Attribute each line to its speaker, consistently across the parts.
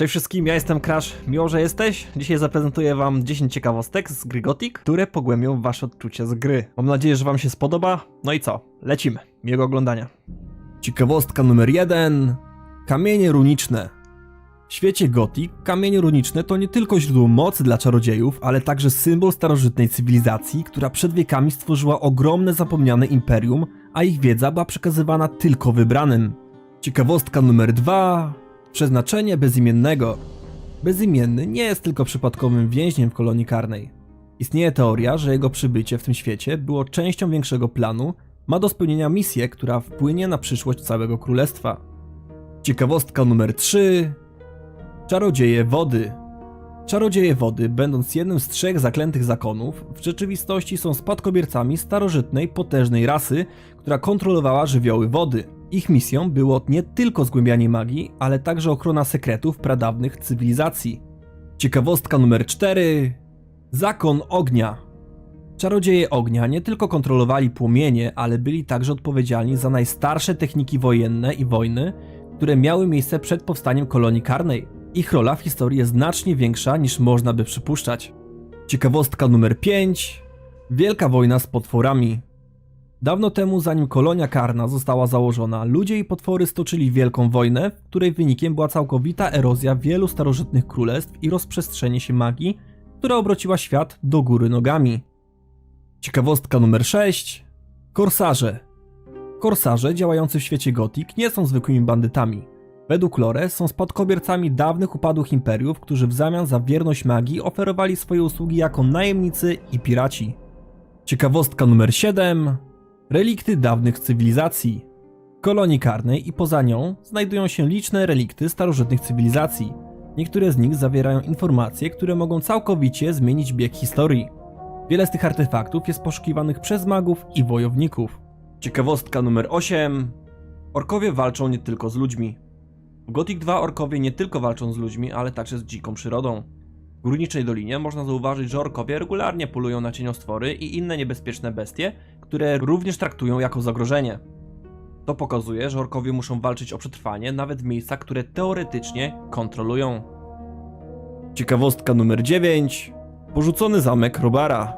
Speaker 1: Cześć wszystkim, ja jestem Crash, miło, że jesteś. Dzisiaj zaprezentuję wam 10 ciekawostek z gry Gothic, które pogłębią wasze odczucie z gry. Mam nadzieję, że wam się spodoba. No i co? Lecimy. Miłego oglądania. Ciekawostka numer 1. Kamienie runiczne. W świecie Gothic kamienie runiczne to nie tylko źródło mocy dla czarodziejów, ale także symbol starożytnej cywilizacji, która przed wiekami stworzyła ogromne zapomniane imperium, a ich wiedza była przekazywana tylko wybranym. Ciekawostka numer 2. Przeznaczenie bezimiennego. Bezimienny nie jest tylko przypadkowym więźniem w kolonii karnej. Istnieje teoria, że jego przybycie w tym świecie było częścią większego planu, ma do spełnienia misję, która wpłynie na przyszłość całego królestwa. Ciekawostka numer 3. Czarodzieje wody. Czarodzieje wody, będąc jednym z trzech zaklętych zakonów, w rzeczywistości są spadkobiercami starożytnej, potężnej rasy, która kontrolowała żywioły wody. Ich misją było nie tylko zgłębianie magii, ale także ochrona sekretów pradawnych cywilizacji. Ciekawostka numer 4. Zakon ognia. Czarodzieje ognia nie tylko kontrolowali płomienie, ale byli także odpowiedzialni za najstarsze techniki wojenne i wojny, które miały miejsce przed powstaniem kolonii karnej. Ich rola w historii jest znacznie większa niż można by przypuszczać. Ciekawostka numer 5. Wielka wojna z potworami. Dawno temu, zanim kolonia karna została założona, ludzie i potwory stoczyli wielką wojnę, której wynikiem była całkowita erozja wielu starożytnych królestw i rozprzestrzenie się magii, która obrociła świat do góry nogami. Ciekawostka numer 6. Korsarze. Korsarze działający w świecie Gothic nie są zwykłymi bandytami. Według lore są spadkobiercami dawnych upadłych imperiów, którzy w zamian za wierność magii oferowali swoje usługi jako najemnicy i piraci. Ciekawostka numer 7. Relikty dawnych cywilizacji. W kolonii karnej i poza nią znajdują się liczne relikty starożytnych cywilizacji. Niektóre z nich zawierają informacje, które mogą całkowicie zmienić bieg historii. Wiele z tych artefaktów jest poszukiwanych przez magów i wojowników. Ciekawostka numer 8. Orkowie walczą nie tylko z ludźmi. W Gothic 2 orkowie nie tylko walczą z ludźmi, ale także z dziką przyrodą. W Górniczej Dolinie można zauważyć, że orkowie regularnie polują na cieniostwory i inne niebezpieczne bestie, które również traktują jako zagrożenie. To pokazuje, że orkowie muszą walczyć o przetrwanie nawet w miejscach, które teoretycznie kontrolują. Ciekawostka numer 9. Porzucony zamek Robara.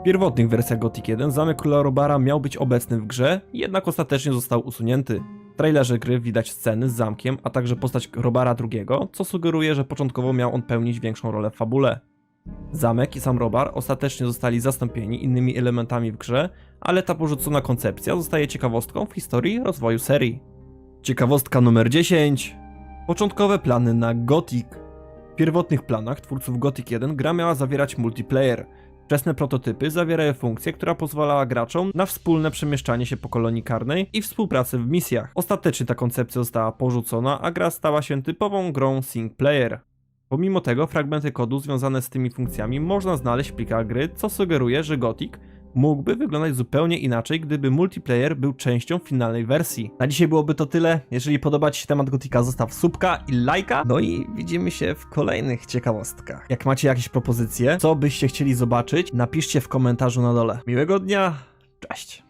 Speaker 1: W pierwotnych wersjach Gothic 1 zamek króla Robara miał być obecny w grze, jednak ostatecznie został usunięty. W trailerze gry widać sceny z zamkiem, a także postać Robara II, co sugeruje, że początkowo miał on pełnić większą rolę w fabule. Zamek i sam Robar ostatecznie zostali zastąpieni innymi elementami w grze, ale ta porzucona koncepcja zostaje ciekawostką w historii rozwoju serii. Ciekawostka numer 10. Początkowe plany na Gothic. W pierwotnych planach twórców Gothic 1 gra miała zawierać multiplayer. Wczesne prototypy zawierają funkcję, która pozwalała graczom na wspólne przemieszczanie się po kolonii karnej i współpracę w misjach. Ostatecznie ta koncepcja została porzucona, a gra stała się typową grą single player. Pomimo tego fragmenty kodu związane z tymi funkcjami można znaleźć w plikach gry, co sugeruje, że Gothic mógłby wyglądać zupełnie inaczej, gdyby multiplayer był częścią finalnej wersji. Na dzisiaj byłoby to tyle. Jeżeli podoba Ci się temat Gotika, zostaw subka i lajka. No i widzimy się w kolejnych ciekawostkach. Jak macie jakieś propozycje, co byście chcieli zobaczyć, napiszcie w komentarzu na dole. Miłego dnia, cześć!